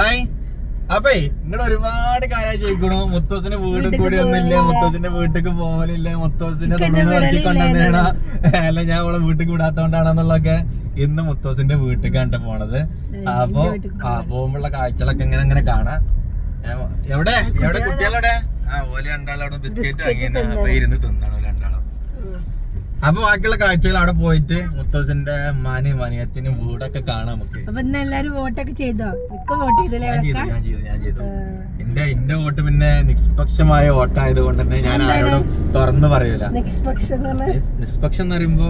Hi. അപ്പേ നിങ്ങൾ ഒരുപാട് കാര്യം ചോദിക്കണു. മുത്തോസിന്റെ വീട് കൂടി ഒന്നില്ല മുത്തോസിന്റെ വീട്ടിലേക്ക് പോകലില്ല മുത്തോസിന്റെ കൊണ്ടുവന്നേണ അല്ല ഞാൻ അവളെ വീട്ടിൽ വിടാത്തോണ്ടാണെന്നുള്ളതൊക്കെ ഇന്ന് മുത്തോസിന്റെ വീട്ടിൽ കണ്ട പോണത്. അപ്പൊ ആ പോകുമ്പോഴുള്ള കാഴ്ചകളൊക്കെ ഇങ്ങനെ ഇങ്ങനെ കാണാം. എവിടെ? എവിടെ? കുട്ടികളെവിടെ? ആ ഓല രണ്ടാളവിടെ ബിസ്ക്കറ്റ് വാങ്ങിയാണ് അപ്പൊ ഇരുന്ന് തിന്നാണ്. അപ്പൊ ബാക്കിയുള്ള കാഴ്ചകൾ അവിടെ പോയിട്ട് മുത്തോസിന്റെ മാനി മനിയത്തിനും വീടൊക്കെ കാണാം നമുക്ക്. അപ്പൊ ഇന്ന് എല്ലാരും വോട്ടൊക്കെ ചെയ്തോ? നിക്ക് വോട്ട് ചെയ്തില്ലേ ഞാൻ ചെയ്തു ഞാൻ ചെയ്തു ഞാൻ ചെയ്തു. എന്റെ എന്റെ വോട്ട് പിന്നെ നിഷ്പക്ഷമായ വോട്ടായത് കൊണ്ട് തന്നെ ഞാൻ ആരോടും തുറന്നു പറയൂല. നിഷ്പക്ഷം എന്ന് പറയുമ്പോ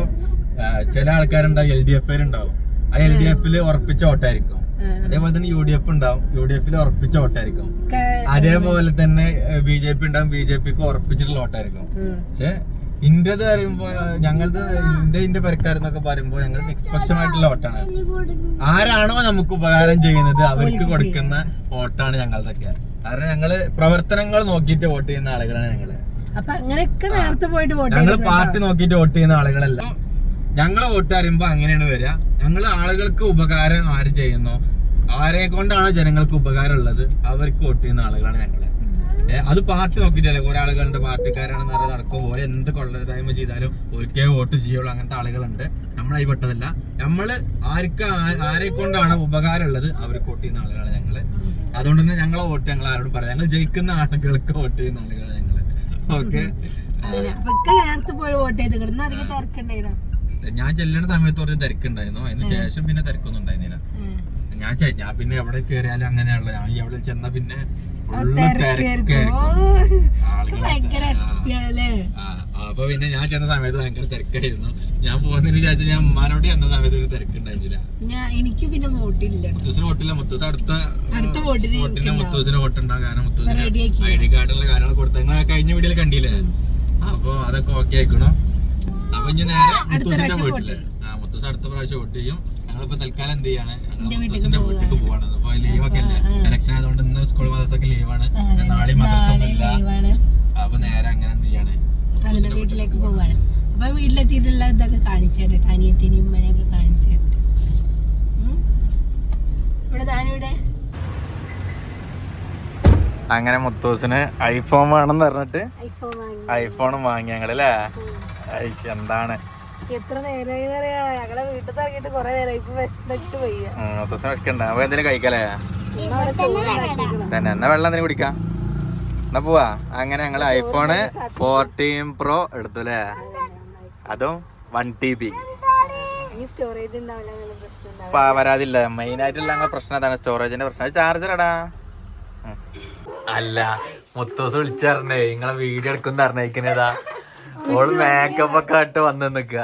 ചില ആൾക്കാരുണ്ടാവും എൽ ഡി എഫ് ഉണ്ടാവും ആ എൽ ഡി എഫിൽ ഉറപ്പിച്ച വോട്ടായിരിക്കും. അതേപോലെ തന്നെ യു ഡി എഫ് ഉണ്ടാവും. യു ഡി എഫിൽ ഉറപ്പിച്ച വോട്ടായിരിക്കും. അതേപോലെ തന്നെ ബി ജെ പി ഉണ്ടാവും ബി ജെ പിക്ക് ഉറപ്പിച്ചിട്ടുള്ള വോട്ടായിരിക്കും. പക്ഷെ ഇന്റത് പറയുമ്പോ ഞങ്ങളത് ഇന്ത്യ ഇന്ത്യ പരക്കാരെന്നൊക്കെ പറയുമ്പോ ഞങ്ങൾ നിഷ്പക്ഷമായിട്ടുള്ള വോട്ടാണ്. ആരാണോ നമുക്ക് ഉപകാരം ചെയ്യുന്നത് അവർക്ക് കൊടുക്കുന്ന വോട്ടാണ് ഞങ്ങളുടെയൊക്കെ. കാരണം ഞങ്ങൾ പ്രവർത്തനങ്ങൾ നോക്കിയിട്ട് വോട്ട് ചെയ്യുന്ന ആളുകളാണ് ഞങ്ങൾ. അപ്പൊ അങ്ങനെയൊക്കെ നേരത്തെ പോയിട്ട് വോട്ട് ഞങ്ങൾ? പാർട്ടി നോക്കിയിട്ട് വോട്ട് ചെയ്യുന്ന ആളുകളല്ല. ഞങ്ങളെ വോട്ട് അറിയുമ്പോ അങ്ങനെയാണ് വരിക. ഞങ്ങൾ ആളുകൾക്ക് ഉപകാരം ആര് ചെയ്യുന്നു? ആരെ കൊണ്ടാണ് ജനങ്ങൾക്ക് ഉപകാരം ഉള്ളത്? അവർക്ക് വോട്ട് ചെയ്യുന്ന ആളുകളാണ് ഞങ്ങൾ. അത് പാർട്ടി നോക്കിയിട്ടല്ലേ? കുറെ ആളുകളുണ്ട് പാർട്ടിക്കാരാണെന്ന് പറഞ്ഞാൽ നടക്കും ഓരോ എന്ത് കൊള്ളരുതായ്മ ചെയ്താലും ഒരിക്കലും വോട്ട് ചെയ്യുള്ളൂ. അങ്ങനത്തെ ആളുകളുണ്ട്. നമ്മളായി പെട്ടതല്ല നമ്മൾ ആർക്ക് ആരെ കൊണ്ടാണ് ഉപകാരം ഉള്ളത് അവർക്ക് വോട്ട് ചെയ്യുന്ന ആളുകളാണ് ഞങ്ങൾ. അതുകൊണ്ട് തന്നെ ഞങ്ങളെ വോട്ട് ഞങ്ങൾ ആരോടും പറയാം ഞങ്ങൾ ജയിക്കുന്ന ആളുകൾക്ക് വോട്ട് ചെയ്യുന്ന ആളുകളാണ് ഞങ്ങൾ. ഓക്കെ? നേരത്തെ പോയി വോട്ട് ചെയ്ത് കിടന്ന് അധികം തിരക്കുണ്ടായിരുന്നു ഞാൻ ചെല്ലുന്ന സമയത്ത് കുറച്ച് തിരക്കുണ്ടായിരുന്നു. അതിന് ശേഷം പിന്നെ തിരക്കൊന്നും ഉണ്ടായിരുന്നില്ല. ഞാൻ ഞാൻ പിന്നെ എവിടെ കയറിയാലും അങ്ങനെയുള്ള ഞാൻ എവിടെ ചെന്ന പിന്നെ അപ്പൊ പിന്നെ ഞാൻ ചെന്ന സമയത്ത് ഭയങ്കര തിരക്കായിരുന്നു. ഞാൻ പോകുന്നതിന് വിചാരിച്ച ഞാൻ ഉമ്മാനോട് ചെന്ന സമയത്ത് ഒരു തിരക്കുണ്ടായിരുന്നില്ല എനിക്ക് പിന്നെ വോട്ടില്ല മുത്തൂസിന് വോട്ടില്ല മുത്തൂസ് അടുത്ത അടുത്ത വോട്ടിന് വോട്ടിന് മുത്തൂസിന് വോട്ടുണ്ടാവും കാരണം മുത്തൂസിന് ഐ ഡി കാർഡുള്ള കാര്യങ്ങൾ കൊടുത്ത. കഴിഞ്ഞ വീഡിയോയിൽ കണ്ടില്ലേ? അപ്പൊ അതൊക്കെ ഓക്കെ ആയിക്കണോ. അപ്പൊ ഇനി നേരെ മുത്തൂസിന്റെ വീട്ടിൽ ആ മുത്തൂസ് അടുത്ത പ്രാവശ്യം വോട്ട് ചെയ്യും. ഞങ്ങളിപ്പോ തൽക്കാലം എന്ത് ചെയ്യാണ്? എന്റെ വീട്ടിലേക്ക് പോവാണ്. അപ്പൊ ലീവൊക്കെ അല്ലേ? ഇലക്ഷൻ ആയതുകൊണ്ട് ഇന്ന് സ്കൂൾ മദ്രസൊക്കെ ലീവാണ് നാളെ മദ്രസ ഒന്നും ഇല്ല അപ്പൊ നേരെ അങ്ങനെ എന്ത് ചെയ്യാണ്? വീട്ടിലേക്ക് പോവാണ്. അപ്പൊ വീട്ടിലെത്തിയിട്ടുള്ള ഇതൊക്കെ കാണിച്ചു തരട്ടെ. അനിയത്തിനും ഉമ്മനെയൊക്കെ കാണിച്ചു തരട്ടെ. ഇവിടെ താനിവിടെ അങ്ങനെ മുത്തൂസിന് ഐഫോൺ വേണമെന്ന് പറഞ്ഞിട്ട് ഐഫോൺ വാങ്ങി. ഞങ്ങളല്ലേ എന്താണ്? എത്ര നേരമായി അറിയാ ഞങ്ങളെ വീട്ടിൽ ഇറങ്ങിയിട്ട് കൊറേ നേരം ഇപ്പൊ വിശന്നിട്ട് അപ്പൊ എന്തെങ്കിലും കഴിക്കലേ. തന്നെ. എന്നാ വെള്ളം എന്തിനു കുടിക്കാം? എന്നാ പോവാ. അങ്ങനെ ഞങ്ങൾ ഐഫോണ് ഫോർട്ടീൻ പ്രോ എടുത്തു അല്ലേ അതും വൺ ടി ബി. വരാതില്ല. മെയിൻ ആയിട്ടുള്ള ഞങ്ങളെ പ്രശ്നം അതാണ്. സ്റ്റോറേജിന്റെ പ്രശ്നം. ചാർജർ എടാ ഉം. അല്ല മുത്തോസ് വിളിച്ചറിഞ്ഞേ. നിങ്ങളെ വീഡിയോ എടുക്കുന്ന അറിഞ്ഞേക്കുന്നതാ ഓൾ മേക്കപ്പ് ഒക്കെ ആയിട്ട് വന്ന് നിക്കുക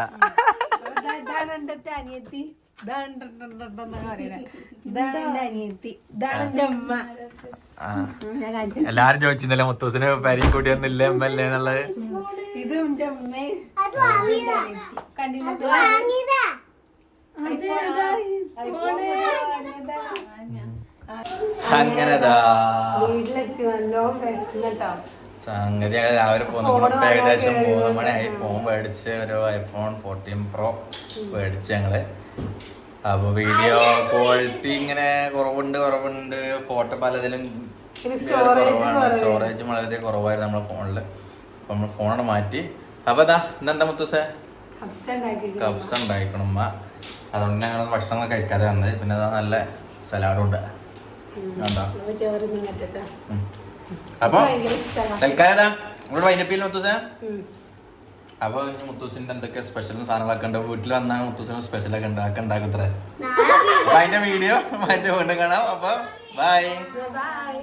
ഇതാ- ഇതാണ് എന്റെ അനിയത്തി ഇതാണ് എന്റെ- എന്റെ- എന്റെ- എന്നൊക്കെ പറയണേ. ഇതാണ് എന്റെ അനിയത്തി ഇതാണ് എന്റെ അമ്മ ആ. ഉം, ഞാൻ കാണിച്ചു എല്ലാരും ചോദിച്ചിരുന്നല്ലേ മുത്തൂസിന് പരിയും കൂട്ടി എം എൽ എ എന്നുള്ളത്? ഇത് എന്റെ അമ്മേ വീട്ടിലെത്തി നല്ലോണം സംഗതി ഞങ്ങൾ രാവിലെ പോകുന്നു ഏകദേശം മൂന്ന് മണിയായി. ഫോൺ മേടിച്ച് ഒരു ഐഫോൺ ഫോർട്ടീൻ പ്രോ മേടിച്ച് ഞങ്ങൾ. അപ്പൊ വീഡിയോ ക്വാളിറ്റി ഇങ്ങനെ കുറവുണ്ട് കുറവുണ്ട്. ഫോട്ടോ പലതിലും. സ്റ്റോറേജ് വളരെ കുറവായിരുന്നു നമ്മളെ ഫോണിൽ അപ്പൊ നമ്മൾ ഫോണാണ് മാറ്റി. അപ്പൊ ഇതാ ഇന്നെന്താ മുത്തൂസേ? കബ്സ ഉണ്ടായിക്കണം ഉമ്മ. അതുകൊണ്ട് ഞങ്ങൾ ഭക്ഷണം കഴിക്കാതെ വന്നത്. പിന്നെ അതാ നല്ല സലാഡും ഉണ്ട്. എന്താ അപ്പൊ തൽക്കാലം ഇവിടെ വൈനപ്പിയിൽ മുത്തൂസേ. അപ്പൊ ഇനി മുത്തൂസിന്റെ എന്തൊക്കെ സ്പെഷ്യൽ സാധനങ്ങളൊക്കെ ഉണ്ട്? വീട്ടിൽ വന്നാണ് മുത്തൂസിന് സ്പെഷ്യലൊക്കെ ഉണ്ടാക്കി ഉണ്ടാക്കത്രേ അപ്പൊ അതിന്റെ വീഡിയോ അതിന്റെ വീണ്ടും കാണാം. അപ്പൊ ബൈ ബൈ